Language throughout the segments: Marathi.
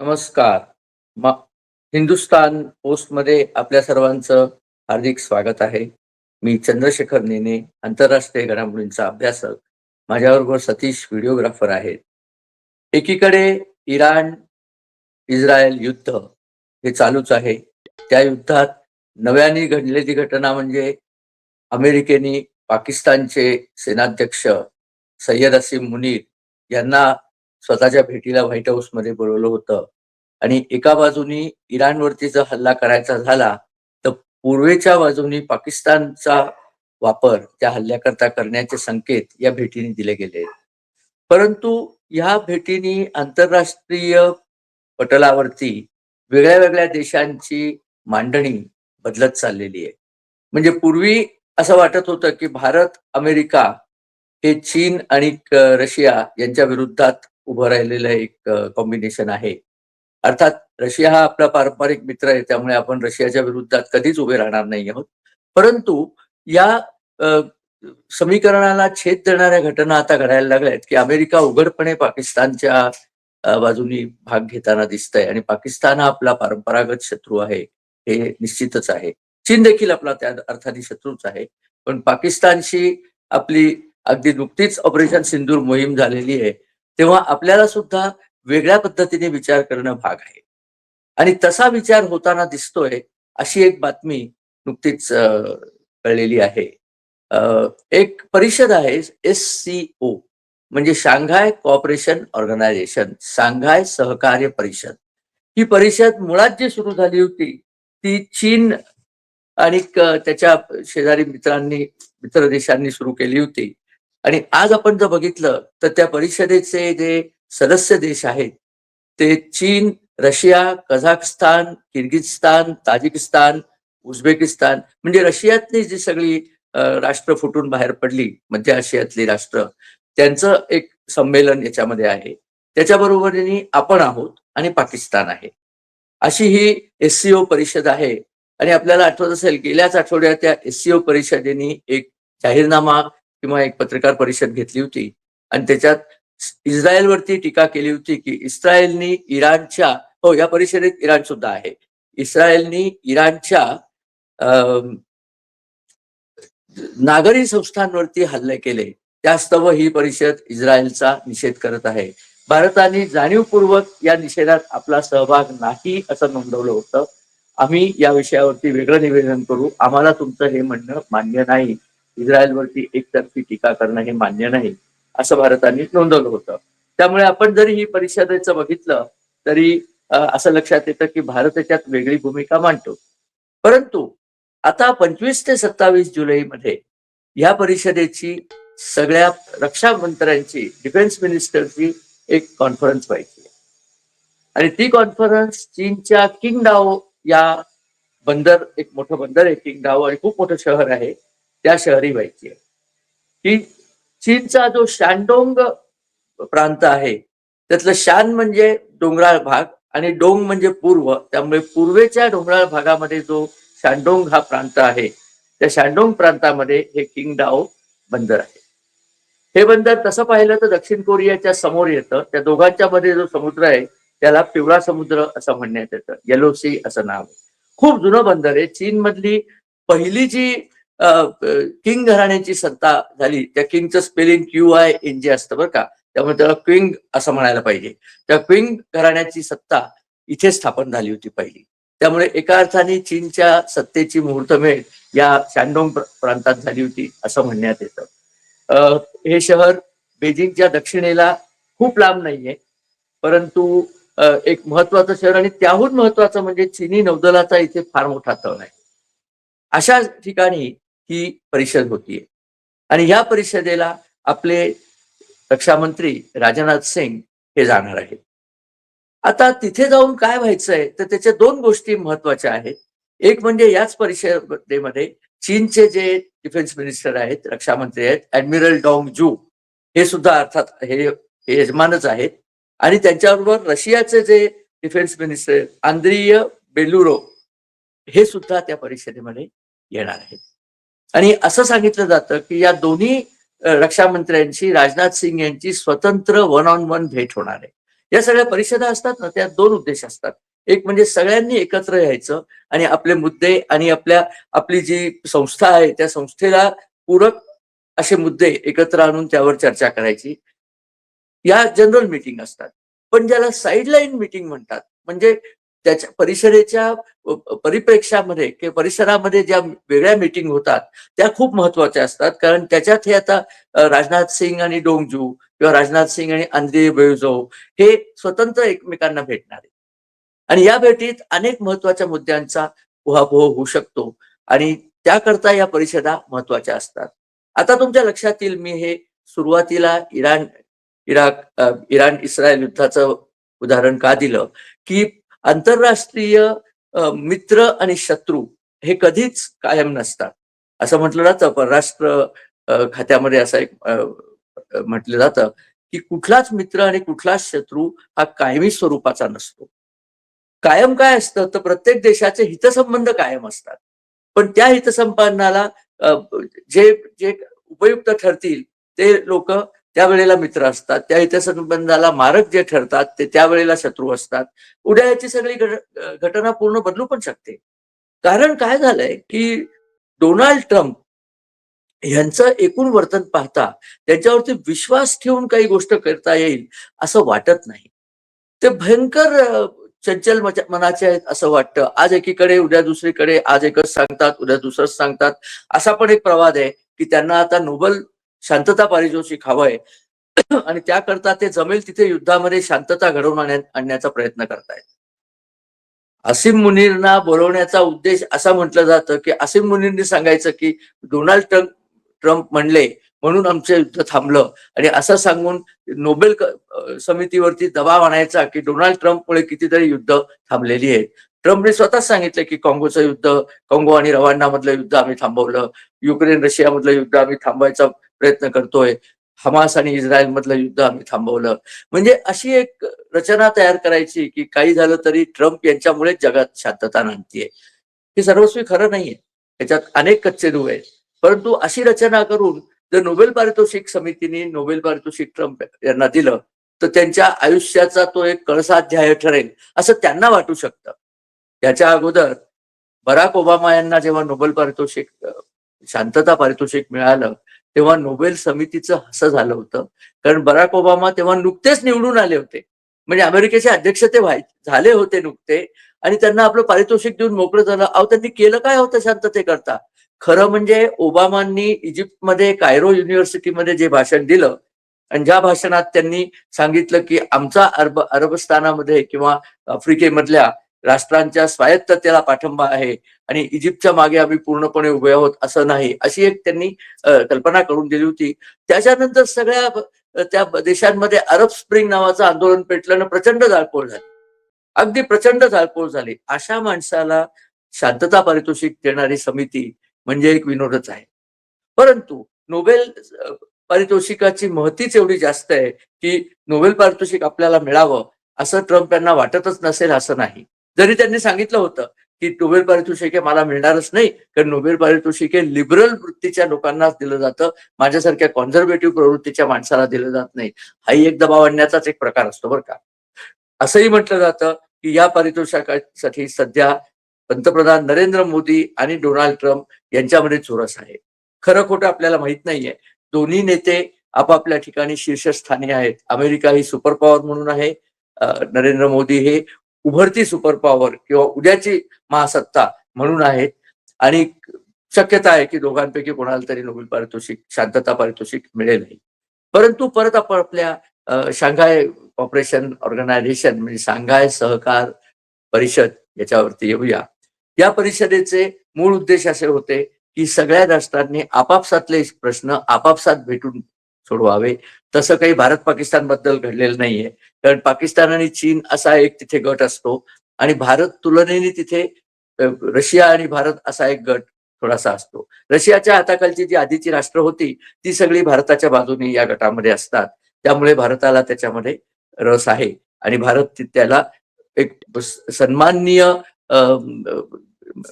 नमस्कार. हिंदुस्तान पोस्टमध्ये आपल्या सर्वांचं हार्दिक स्वागत आहे. मी चंद्रशेखर नेने आंतरराष्ट्रीय घडामोडींचा अभ्यासक. माझ्याबरोबर सतीश व्हिडिओग्राफर आहेत एकीकडे इराण इस्रायल युद्ध हे चालूच आहे. त्या युद्धात नव्याने घडलेली घटना म्हणजे अमेरिकेने पाकिस्तानचे सेनाध्यक्ष सय्यद असीम मुनीर यांना स्वतःच्या भेटीला व्हाईट हाऊसमध्ये बोलवलं होतं. आणि एका बाजूनी इराणवरती जर हल्ला करायचा झाला तर पूर्वेच्या बाजूनी पाकिस्तानचा वापर त्या हल्ल्याकरता करण्याचे संकेत या भेटीने दिले गेले. परंतु या भेटीने आंतरराष्ट्रीय पटलावरती वेगळ्या वेगळ्या देशांची मांडणी बदलत चाललेली आहे. म्हणजे पूर्वी असं वाटत होतं की भारत अमेरिका हे चीन आणि रशिया यांच्या विरुद्धात उभं राहिलेलं एक कॉम्बिनेशन आहे. अर्थात रशिया हा आपला पारंपरिक मित्र आहे त्यामुळे आपण रशियाच्या विरुद्धात कधीच उभे राहणार नाही आहोत. परंतु या समीकरणाला छेद देणाऱ्या घटना आता घडायला लागल्यात की अमेरिका उघडपणे पाकिस्तानच्या बाजूनी भाग घेताना दिसतंय आणि पाकिस्तान हा आपला परंपरागत शत्रू आहे हे निश्चितच आहे. चीन देखील आपला त्या अर्थाने शत्रूच आहे पण पाकिस्तानशी आपली अगदी नुकतीच ऑपरेशन सिंदूर मोहीम झालेली आहे तेव्हा आपल्याला सुद्धा वेगळ्या पद्धतीने विचार करणं भाग आहे. आणि तसा विचार होताना दिसतोय अशी एक बातमी नुकतीच कळलेली आहे. एक परिषद आहे एस सी ओ म्हणजे शांघाय कॉपरेशन ऑर्गनायझेशन शांघाय सहकार्य परिषद. ही परिषद मुळात जी सुरू झाली होती ती चीन आणि त्याच्या शेजारी मित्रांनी मित्र देशांनी सुरू केली होती. आणि आज आपण जर बघितलं तर त्या परिषदेचे जे सदस्य देश आहेत ते चीन Russia Kazakhstan Kyrgyzstan Tajikistan Uzbekistan म्हणजे रशियातली जी सगळी राष्ट्र फुटून बाहेर पडली मध्य आशियातली राष्ट्र त्यांचं एक संमेलन याच्यामध्ये आहे. त्याच्याबरोबरीने आपण आहोत आणि पाकिस्तान आहे. अशी ही एससीओ परिषद आहे. आणि आपल्याला आठवत असेल गेल्याच आठवड्यात त्या एससीओ परिषदेने एक जाहीरनामा किंवा एक पत्रकार परिषद घेतली होती. आणि त्याच्यात इस्रायलवरती टीका केली होती की इस्रायलनी इराणच्या हो या परिषदेत इराण सुद्धा आहे. इस्रायलनी इराणच्या नागरी संस्थांवरती हल्ले केले. त्यास्तव ही परिषद इस्रायलचा निषेध करत आहे. भारताने जाणीवपूर्वक या निषेधात आपला सहभाग नाही असं नोंदवलं होतं. आम्ही या विषयावरती वेगळं निवेदन करू. आम्हाला तुमचं हे म्हणणं मान्य नाही. इस्रायलवरती एकतर्फी टीका करणं हे मान्य नाही असं भारताने नोंदवलं होतं. त्यामुळे आपण जरी ही परिषदेचं बघितलं तरी असं लक्षात येतं की भारत त्याच्यात वेगळी भूमिका मांडतो. परंतु आता पंचवीस ते सत्तावीस जुलैमध्ये या परिषदेची सगळ्या रक्षा मंत्र्यांची डिफेन्स मिनिस्टरची एक कॉन्फरन्स व्हायची. आणि ती कॉन्फरन्स चीनच्या किंगडाओ या बंदर एक मोठं बंदर आहे किंगडाओ आणि खूप मोठं शहर आहे. त्या शहरी व्हायची आहे की चीनचा जो शानडोंग प्रांत आहे त्यातलं शान म्हणजे डोंगराळ भाग आणि डोंग म्हणजे पूर्व. त्यामुळे पूर्वेच्या डोंगराळ भागामध्ये जो शांडोंग हा प्रांत आहे त्या शांडोंग प्रांतामध्ये हे किंगडाओ बंदर आहे. हे बंदर तसं पाहिलं तर दक्षिण कोरियाच्या समोर येतं. त्या दोघांच्या मध्ये जो समुद्र आहे त्याला पिवळा समुद्र असं म्हणण्यात येतं. येलो सी असं नाव आहे. खूप जुनं बंदर आहे. चीन मधली पहिली जी किंग घराण्याची सत्ता झाली. त्या किंगचं spelling Q I N J असतं बरं का. त्यामुळे त्याला क्विंग असं म्हणायला पाहिजे. त्या क्विंग घराण्याची सत्ता इथे स्थापन झाली होती पहिली. त्यामुळे एका अर्थाने चीनच्या सत्तेची मुहूर्तमेढ या शानडोंग प्रांतात झाली होती असं म्हणण्यात येतं. हे शहर बेजिंगच्या दक्षिणेला खूप लांब नाहीये. परंतु एक महत्वाचं शहर आणि त्याहून महत्वाचं म्हणजे चीनी नौदलाचा इथे फार मोठा तळ आहे. अशा ठिकाणी ही परिषद होतीये आणि या परिषदेला आपले रक्षामंत्री राजनाथ सिंग हे जाणार आहेत. आता तिथे जाऊन काय व्हायचंय? तर त्याच्या दोन गोष्टी महत्त्वाच्या आहेत. एक म्हणजे याच परिषदेमध्ये चीनचे जे डिफेन्स मिनिस्टर आहेत रक्षामंत्री आहेत ऍडमिरल डॉंग जू हे सुद्धा अर्थात हे हे यजमानच आहेत. आणि त्यांच्याबरोबर रशियाचे जे डिफेन्स मिनिस्टर आंद्रिय बेलुरो हे सुद्धा त्या परिषदेमध्ये येणार आहेत. आणि असं सांगितलं जातं की या दोन्ही रक्षामंत्र्यांशी रक्षामंत्र्यांची राजनाथ सिंग यांची स्वतंत्र वन ऑन वन भेट होणार आहे. या सगळ्या परिषदा असतात ना त्या दोन उद्देश असतात. एक म्हणजे सगळ्यांनी एकत्र यायचं आणि आपले मुद्दे आणि आपल्या आपली जी संस्था आहे त्या संस्थेला पूरक असे मुद्दे एकत्र आणून त्यावर चर्चा करायची. या जनरल मीटिंग असतात. पण ज्याला साईडलाईन मीटिंग म्हणतात म्हणजे त्याच्या परिषदेच्या परिप्रेक्षामध्ये किंवा परिसरामध्ये ज्या वेगळ्या मीटिंग होतात त्या खूप महत्त्वाच्या असतात. कारण त्याच्यात हे आता राजनाथ सिंग आणि डोंगजू किंवा राजनाथ सिंग आणि अंद्रे बेळजो हे स्वतंत्र एकमेकांना भेटणार आहे आणि या भेटीत अनेक महत्त्वाच्या मुद्द्यांचा उहापोह होऊ शकतो आणि त्याकरता या परिषदा महत्त्वाच्या असतात. आता तुमच्या लक्षात येईल मी हे सुरुवातीला इराण इराक इराण इस्रायल युद्धाचं उदाहरण का दिलं? की आंतरराष्ट्रीय मित्र आणि शत्रू हे कधीच कायम नसतात. असं म्हटलं जातं परराष्ट्र खात्यामध्ये असं एक म्हटलं जातं की कुठलाच मित्र आणि कुठलाच शत्रू हा कायमी स्वरूपाचा नसतो. कायम काय असतं? तर प्रत्येक देशाचे हितसंबंध कायम असतात. पण त्या हितसंबंधाला जे जे उपयुक्त ठरतील ते लोक त्यावेळेला मित्र असतात त्या हितसंबंधाला मारक जे ठरतात ते त्यावेळेला शत्रू असतात. उद्या याची सगळी घटना पूर्ण बदलू पण शकते. कारण काय झालंय की डोनाल्ड ट्रम्प यांचं एकूण वर्तन पाहता त्यांच्यावरती विश्वास ठेवून काही गोष्ट करता येईल असं वाटत नाही. ते भयंकर चंचल मनाचे आहेत असं वाटतं. आज एकीकडे उद्या दुसरीकडे आज एकच सांगतात उद्या दुसरंच सांगतात. असा पण एक प्रवाद आहे की त्यांना आता नोबल शांतता पारितोषिक हवंय. आणि त्याकरता ते जमेल तिथे युद्धामध्ये शांतता घडवून आणण्याचा प्रयत्न करतायत. असिम मुनीरना बोलवण्याचा उद्देश असा म्हटलं जातं की असिम मुनीरने सांगायचं की डोनाल्ड ट्रम्प ट्रम्प म्हणले म्हणून आमचं युद्ध थांबलं. आणि असं सांगून नोबेल समितीवरती दबाव आणायचा की डोनाल्ड ट्रम्पमुळे कितीतरी युद्ध थांबलेली आहेत. ट्रम्पने स्वतःच सांगितलं की काँगोचं युद्ध काँगो आणि रवांडामधलं युद्ध आम्ही थांबवलं. युक्रेन रशिया मधलं युद्ध आम्ही थांबवायचा प्रयत्न करतोय. हमास आणि इस्रायल मधलं युद्ध आम्ही थांबवलं. म्हणजे अशी एक रचना तयार करायची की काही झालं तरी ट्रम्प यांच्यामुळे जगात शांतता नांदतीये. हे सर्वस्वी खरं नाहीये. त्याच्यात अनेक कच्चे दुवे आहेत. परंतु अशी रचना करून जर नोबेल पारितोषिक समितीने नोबेल पारितोषिक ट्रम्प यांना दिलं तर त्यांच्या आयुष्याचा तो एक कळसाध्याय ठरेल असं त्यांना वाटू शकतं. त्याच्या अगोदर बराक ओबामा यांना जेव्हा नोबेल पारितोषिक शांतता पारितोषिक मिळालं तेव्हा नोबेल समितीचं असं झालं होतं. कारण बराक ओबामा तेव्हा नुकतेच निवडून आले होते. म्हणजे अमेरिकेचे अध्यक्ष ते व्हाय झाले होते नुकते. आणि त्यांना आपलं पारितोषिक देऊन मोकळं झालं. अहो त्यांनी केलं काय होतं शांततेकरता? खरं म्हणजे ओबामांनी इजिप्तमध्ये कायरो युनिव्हर्सिटीमध्ये जे भाषण दिलं आणि ज्या भाषणात त्यांनी सांगितलं की आमचा अरब अरबस्थानामध्ये किंवा आफ्रिकेमधल्या राष्ट्रांच्या स्वायत्ततेला पाठिंबा आहे आणि इजिप्तच्या मागे आम्ही पूर्णपणे उभे आहोत असं नाही अशी एक त्यांनी कल्पना करून दिली होती. त्याच्यानंतर सगळ्या त्या देशांमध्ये अरब स्प्रिंग नावाचं आंदोलन पेटल्यानं प्रचंड जाळपोळ झाली. अगदी प्रचंड जाळपोळ झाली. अशा माणसाला शांतता पारितोषिक देणारी समिती म्हणजे एक विनोदच आहे. परंतु नोबेल पारितोषिकाची महतीच एवढी जास्त आहे की नोबेल पारितोषिक आपल्याला मिळावं असं ट्रम्प यांना वाटतच नसेल असं नाही. जरी त्यांनी सांगितलं होतं की नोबेल पारितोषिके मला मिळणारच नाही कारण नोबेल पारितोषिके लिबरल वृत्तीच्या लोकांनाच दिलं जातं. माझ्यासारख्या कॉन्झर्वेटिव्ह प्रवृत्तीच्या माणसाला दिलं जात नाही. हाही एक दबाव आणण्याचाच एक प्रकार असतो बरं का. असंही म्हटलं जातं की या पारितोषिकासाठी सध्या पंतप्रधान नरेंद्र मोदी आणि डोनाल्ड ट्रम्प यांच्यामध्ये चोरस आहे. खरं खोटं आपल्याला माहीत नाहीये. दोन्ही नेते आपापल्या ठिकाणी शीर्षस्थानी आहेत. अमेरिका ही सुपर पॉवर म्हणून आहे. नरेंद्र मोदी हे उभरती सुपर पॉवर किंवा उद्याची महासत्ता म्हणून आहेत आणि शक्यता आहे की दोघांपैकी कोणाला तरी नोबेल पारितोषिक शांतता पारितोषिक मिळेल परंतु परत आपण आपल्या शांघाय ऑपरेशन ऑर्गनायझेशन म्हणजे शांघाय सहकार परिषद याच्यावरती येऊया. या परिषदेचे मूळ उद्देश असे होते की सगळ्या राष्ट्रांनी आपापसातले प्रश्न आपापसात भेटून सोडवावे. तसं काही भारत पाकिस्तानबद्दल घडलेलं नाहीये. कारण पाकिस्तान आणि चीन असा एक तिथे गट असतो आणि भारत तुलनेने तिथे रशिया आणि भारत असा एक गट थोडासा असतो. रशियाच्या हाताखालची जी आधीची राष्ट्र होती ती सगळी भारताच्या बाजूने या गटामध्ये असतात. त्यामुळे भारताला त्याच्यामध्ये रस आहे. आणि भारत त्याला एक सन्माननीय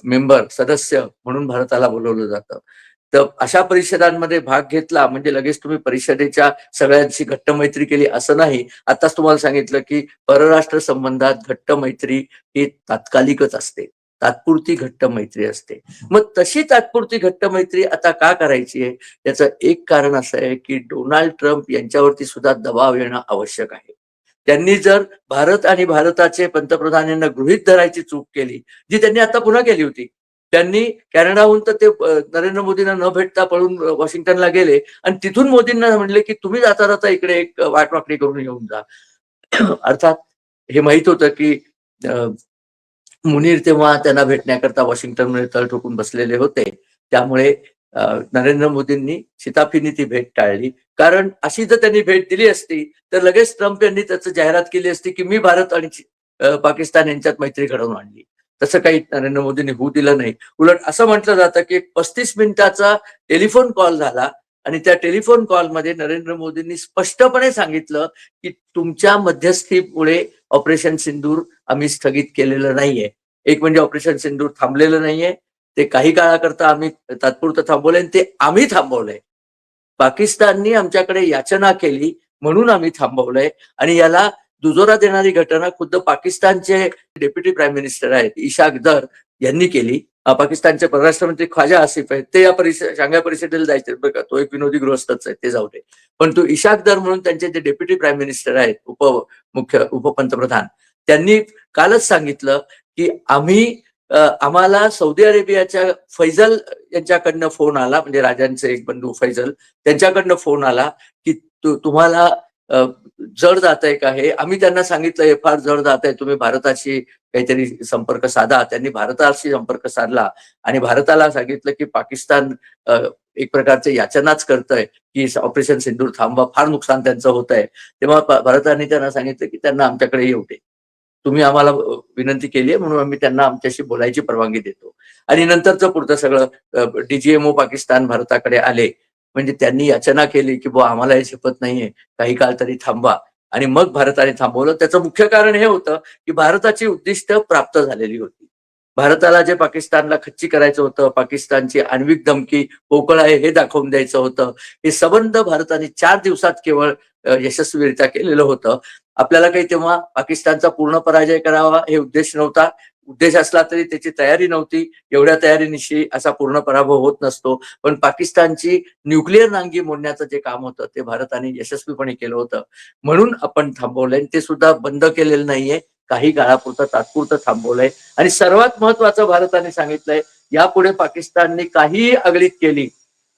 मेंबर सदस्य म्हणून भारताला बोलवलं जातं. तर अशा परिषदांमध्ये भाग घेतला म्हणजे लगेच तुम्ही परिषदेच्या सगळ्यांशी घट्ट मैत्री केली असं नाही. आताच तुम्हाला सांगितलं की परराष्ट्र संबंधात घट्ट मैत्री ही तात्कालिकच असते. तात्पुरती घट्ट मैत्री असते. मग तशी तात्पुरती घट्ट मैत्री आता का करायची आहे? याचं एक कारण असं आहे की डोनाल्ड ट्रम्प यांच्यावरती सुद्धा दबाव येणं आवश्यक आहे. त्यांनी जर भारत आणि भारताचे पंतप्रधान यांना गृहीत धरायची चूक केली जी त्यांनी आता पुन्हा केली होती त्यांनी कॅनडाहून तर ते नरेंद्र मोदींना न भेटता पळून वॉशिंग्टनला गेले. आणि तिथून मोदींना म्हणले की तुम्ही जाता जाता इकडे एक वाटवाकडी करून येऊन जा. अर्थात हे माहीत होतं की मुनीर तेव्हा त्यांना भेटण्याकरता वॉशिंग्टनमध्ये तळ ठोकून बसलेले होते. त्यामुळे नरेंद्र मोदींनी शिताफीनी ती भेट टाळली. कारण अशी जर त्यांनी भेट दिली असती तर लगेच ट्रम्प यांनी त्याचं जाहिरात केली असती की मी भारत आणि पाकिस्तान यांच्यात मैत्री घडवून आणली. तसं काही नरेंद्र मोदींनी होऊ दिलं नाही. उलट असं म्हटलं जातं की पस्तीस मिनिटाचा टेलिफोन कॉल झाला आणि त्या टेलिफोन कॉलमध्ये नरेंद्र मोदींनी स्पष्टपणे सांगितलं की तुमच्या मध्यस्थीमुळे ऑपरेशन सिंदूर आम्ही स्थगित केलेलं नाहीये. एक म्हणजे ऑपरेशन सिंदूर थांबलेलं नाहीये. ते काही काळाकरता आम्ही तात्पुरतं थांबवलंय आणि ते आम्ही थांबवलंय. पाकिस्ताननी आमच्याकडे याचना केली म्हणून आम्ही थांबवलंय आणि याला दुजोरा देणारी घटना खुद्द पाकिस्तानचे डेप्युटी प्राईम मिनिस्टर आहेत इशाक दर यांनी केली. पाकिस्तानचे परराष्ट्र मंत्री ख्वाजा आसिफ आहेत ते या परिषद शांघाय परिषदेला जायचे बघा तो एक विनोदी गृहस्थच आहे ते जाऊ दे. पण तो इशाक दर म्हणून त्यांचे जे डेप्युटी प्राईम मिनिस्टर आहेत उप मुख्य उपपंतप्रधान त्यांनी कालच सांगितलं की आम्ही आम्हाला सौदी अरेबियाच्या फैजल यांच्याकडनं फोन आला म्हणजे राजांचे एक बंधू फैजल त्यांच्याकडनं फोन आला की तु- तुम्हाला जड जात आहे का हे? आम्ही त्यांना सांगितलं हे फार जड जात आहे. तुम्ही भारताशी काहीतरी संपर्क साधा. त्यांनी भारताशी संपर्क साधला आणि भारताला सांगितलं की पाकिस्तान एक प्रकारचे याचनाच करतंय की ऑपरेशन सिंदूर थांबवा फार नुकसान त्यांचं होत आहे तेव्हा भारताने त्यांना सांगितलं की त्यांना आमच्याकडे येऊ दे. तुम्ही आम्हाला विनंती केली आहे म्हणून आम्ही त्यांना आमच्याशी बोलायची परवानगी देतो. आणि नंतरचं पुढचं सगळं डीजीएमओ पाकिस्तान भारताकडे आले. म्हणजे त्यांनी याचना केली की बुवा आम्हाला हे झेपत नाहीये काही काळ तरी थांबा. आणि मग भारताने थांबवलं. त्याचं मुख्य कारण हे होतं की भारताची उद्दिष्ट प्राप्त झालेली होती. भारताला जे पाकिस्तानला खच्ची करायचं होतं पाकिस्तानची आण्विक धमकी पोकळ आहे हे दाखवून द्यायचं होतं हे संबंध भारताने चार दिवसात केवळ यशस्वीरित्या केलेलं होतं. आपल्याला काही तेव्हा पाकिस्तानचा पूर्ण पराजय करावा हे उद्देश नव्हता. उद्देश असला तरी त्याची तयारी नव्हती. एवढ्या तयारीनिशी असा पूर्ण पराभव होत नसतो. पण पाकिस्तानची न्यूक्लिअर नांगी मोडण्याचं जे काम होतं ते भारताने यशस्वीपणे केलं होतं. म्हणून आपण थांबवलंय. ते सुद्धा बंद केलेलं नाहीये. काही काळापुरतं तात्पुरतं थांबवलंय. आणि सर्वात महत्वाचं भारताने सांगितलंय यापुढे पाकिस्तानने काहीही आगळीत केली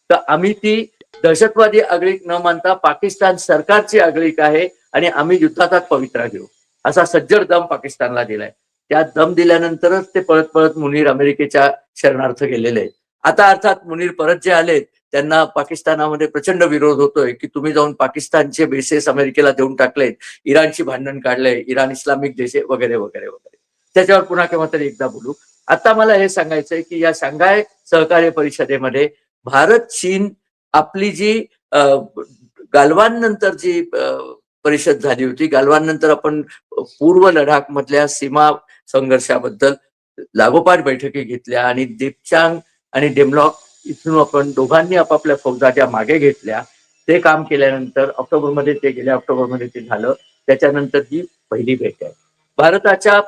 तर आम्ही ती दहशतवादी आगळीक न मानता पाकिस्तान सरकारची आगळीक आहे आणि आम्ही युद्धाचा पवित्रा घेऊ. असा सज्जड दम पाकिस्तानला दिलाय. त्या दम दिल्यानंतरच ते पळत पळत मुनीर अमेरिकेच्या शरणार्थ गेलेले आहेत. आता अर्थात मुनीर परत जे आलेत त्यांना पाकिस्तानामध्ये प्रचंड विरोध होतोय की तुम्ही जाऊन पाकिस्तानचे बेसेस अमेरिकेला देऊन टाकलेत इराणची भांडण काढलंय इराण इस्लामिक देश आहे, वगैरे वगैरे वगैरे. त्याच्यावर पुन्हा केव्हा तरी एकदा बोलू. आता मला हे सांगायचंय की या शांघाय सहकार्य परिषदेमध्ये भारत चीन आपली जी गालवान नंतर जी परिषद झाली होती. गालवान नंतर आपण पूर्व लडाख मधल्या सीमा संघर्षाबद्दल लागोपाठ बैठकी घेतल्या आणि दीपचांग आणि डेमलॉक इथून आपण दोघांनी आपापल्या फौजाच्या मागे घेतल्या. ते काम केल्यानंतर ऑक्टोबरमध्ये ते गेल्या ऑक्टोबरमध्ये ते झालं. त्याच्यानंतर ही पहिली भेट आहे. भारताच्या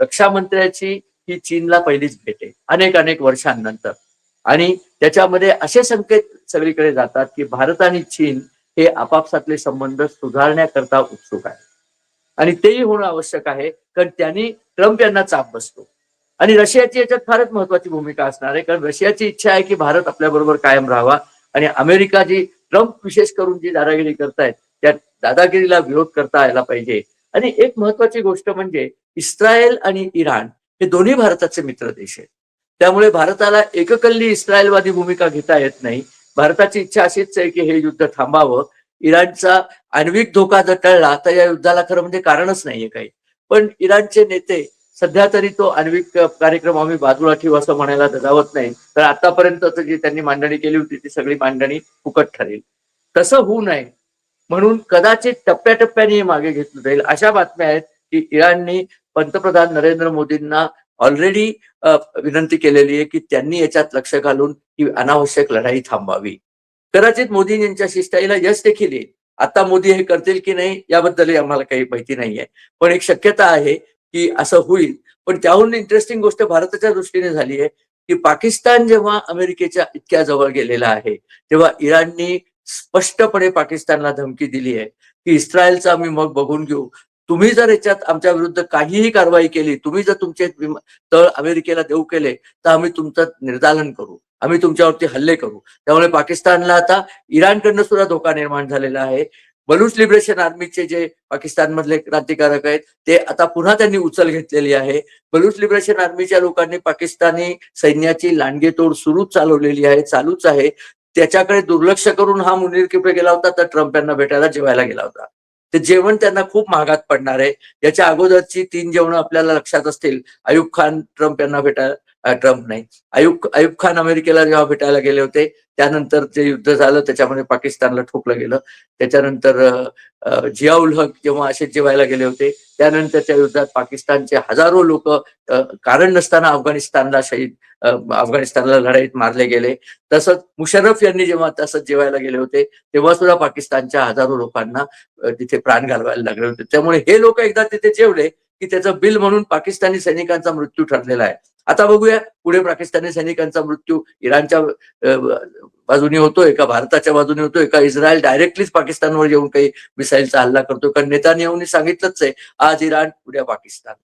रक्षा मंत्र्याची ही चीनला पहिलीच भेट आहे. अनेक अनेक वर्षांनंतर. आणि त्याच्यामध्ये असे संकेत सगळीकडे जातात की भारत आणि चीन हे आपापसातले संबंध सुधारण्याकरता उत्सुक आहे. आणि तेही होणं आवश्यक आहे कारण त्यांनी ट्रम्प यांना चाप बसतो. आणि रशियाची याच्यात फारच महत्वाची भूमिका असणार आहे कारण रशियाची इच्छा आहे की भारत आपल्याबरोबर कायम राहावा. आणि अमेरिका जी ट्रम्प विशेष करून जी दादागिरी करतायत त्या दादागिरीला विरोध करता यायला पाहिजे. आणि एक महत्वाची गोष्ट म्हणजे इस्रायल आणि इराण हे दोन्ही भारताचे मित्र देश आहेत. त्यामुळे भारताला एककल्ली इस्रायलवादी भूमिका घेता येत नाही. भारताची इच्छा अशीच आहे की हे युद्ध थांबावं. इराणचा आण्विक धोका जर टळला तर या युद्धाला खरं म्हणजे कारणच नाहीये काही. पण इराणचे नेते सध्या तरी तो आण्विक कार्यक्रम आम्ही बाजूला ठेवू असं म्हणायला धजावत नाही. तर आतापर्यंत जी त्यांनी मांडणी केली होती ती सगळी मांडणी फुकट ठरेल. तसं होऊ नये. म्हणून कदाचित टप्प्याटप्प्याने मागे घेतलं जाईल. अशा बातम्या आहेत की इराणनी पंतप्रधान नरेंद्र मोदींना ऑलरेडी विनंती केलेली आहे की त्यांनी याच्यात लक्ष घालून ही अनावश्यक लढाई थांबावी. कदाचित मोदी यांच्या शिष्टाईला यश देखील येईल. आता मोदी हे करतील की नाही याबद्दलही आम्हाला काही माहिती नाहीये. पण एक शक्यता आहे की असं होईल. पण त्याहून इंटरेस्टिंग गोष्ट भारताच्या दृष्टीने झाली आहे की पाकिस्तान जेव्हा अमेरिकेच्या इतक्या जवळ गेलेला आहे तेव्हा इराणनी स्पष्टपणे पाकिस्तानला धमकी दिली आहे की इस्रायलचा आम्ही मग बघून घेऊ. तुम्ही जर याच्यात आमच्या विरुद्ध काहीही कारवाई केली तुम्ही जर तुमचे तळ अमेरिकेला देऊ केले तर आम्ही तुमचं निर्दालन करू. आम्ही तुमच्यावरती हल्ले करू. त्यामुळे पाकिस्तानला आता इराणकडनं सुद्धा धोका निर्माण झालेला आहे. बलूच लिबरेशन आर्मीचे जे पाकिस्तानमधले क्रांतिकारक आहेत ते आता पुन्हा त्यांनी उचल घेतलेली आहे. बलूच लिबरेशन आर्मीच्या लोकांनी पाकिस्तानी सैन्याची लांडगेतोड सुरूच चालवलेली आहे चालूच आहे. त्याच्याकडे दुर्लक्ष करून हा मुनीर किपे गेला होता तर ट्रम्प यांना भेटायला जेवायला गेला होता. ते जेवण त्यांना खूप महागात पडणार आहे. याच्या अगोदरची तीन जेवण आपल्याला लक्षात असतील. अयुब खान ट्रम्प यांना भेटायला ट्रम्प नाही. अयुब अयुब खान अमेरिकेला जेव्हा भेटायला गेले होते त्यानंतर जे युद्ध झालं त्याच्यामध्ये पाकिस्तानला ठोकलं गेलं. त्याच्यानंतर जियाउल हक जेव्हा असे जेवायला गेले होते त्यानंतरच्या युद्धात पाकिस्तानचे हजारो लोक कारण नसताना अफगाणिस्तानला शहीद अफगाणिस्तानला लढाईत मारले गेले. तसंच मुशर्रफ यांनी जेव्हा तसंच जेवायला गेले होते तेव्हा सुद्धा पाकिस्तानच्या हजारो लोकांना तिथे प्राण घालवायला लागले होते. त्यामुळे हे लोक एकदा तिथे जेवले की त्याचं बिल म्हणून पाकिस्तानी सैनिकांचा मृत्यू ठरलेला आहे. आता बघूया पुढे पाकिस्तानी सैनिकांचा मृत्यू इराणच्या बाजूने होतोय का? भारताच्या बाजूने होतोय का? इस्रायल डायरेक्टलीच पाकिस्तानवर येऊन काही मिसाईलचा हल्ला करतो कारण नेतानियाहूंनी सांगितलंच आहे आज इराण उद्या पाकिस्तान.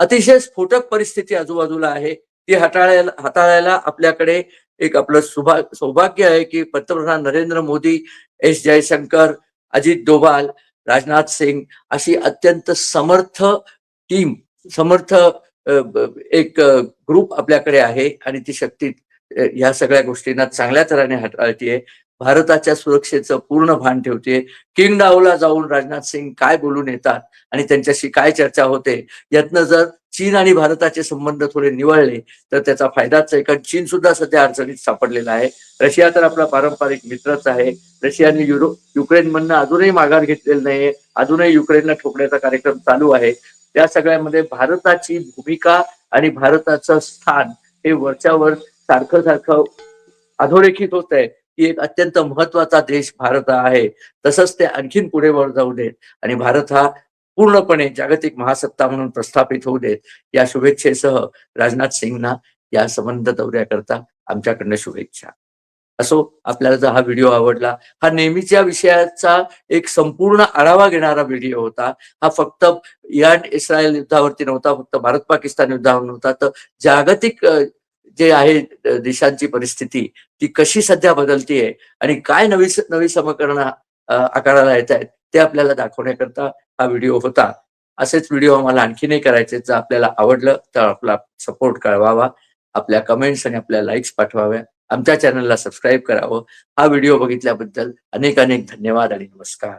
अतिशय स्फोटक परिस्थिती आजूबाजूला आहे. ती हाताळायला हाताळायला आपल्याकडे एक आपलं सुभा सौभाग्य आहे की पंतप्रधान नरेंद्र मोदी एस जयशंकर अजित डोभाल राजनाथ सिंग अशी अत्यंत समर्थ टीम समर्थ एक ग्रुप आपल्याकडे आहे आणि ती शक्ती ह्या सगळ्या गोष्टींना चांगल्या तऱ्हेने हाताळतीये. भारताच्या सुरक्षेचं पूर्ण भान ठेवते किंग डाऊला जाऊन राजनाथ सिंग काय बोलून येतात आणि त्यांच्याशी काय चर्चा होते यातनं जर चीन आणि भारताचे संबंध थोडे निवळले तर त्याचा फायदाच आहे कारण चीन सुद्धा सध्या अडचणीत सापडलेला आहे. रशिया तर आपला पारंपरिक मित्रच आहे. रशियाने युरो युक्रेनमधनं अजूनही माघार घेतलेली नाहीये. अजूनही युक्रेनला ठोकण्याचा कार्यक्रम चालू आहे. त्या सगळ्यामध्ये भारताची भूमिका आणि भारताचं स्थान हे वरच्यावर सारखं सारखं अधोरेखित होत आहे की एक अत्यंत महत्त्वाचा देश भारत आहे. तसंच ते आणखीन पुढे वर जाऊ देत आणि भारत हा पूर्णपणे जागतिक महासत्ता म्हणून प्रस्थापित होऊ देत. या शुभेच्छेसह राजनाथ सिंगना या संबंध दौऱ्याकरता आमच्याकडनं शुभेच्छा. असो आपल्याला जर हा व्हिडिओ आवडला. हा नेहमीच्या विषयाचा एक संपूर्ण आढावा घेणारा व्हिडिओ होता. हा फक्त इराण इस्रायल युद्धावरती नव्हता फक्त भारत पाकिस्तान युद्धावर नव्हता तर जागतिक जे आहे देशांची परिस्थिती ती कशी सध्या बदलतीये आणि काय नवी नवी समकरण आकाराला येत आहेत ते आपल्याला दाखवण्याकरता हा व्हिडिओ होता. असेच व्हिडिओ आम्हाला आणखीनही करायचे जर आपल्याला आवडलं तर आपला सपोर्ट कळवावा. आपल्या कमेंट्स आणि आपल्या लाईक्स पाठवाव्या. आमच्या चॅनलला सबस्क्राईब करावं. हा व्हिडिओ बघितल्याबद्दल अनेक अनेक धन्यवाद आणि नमस्कार.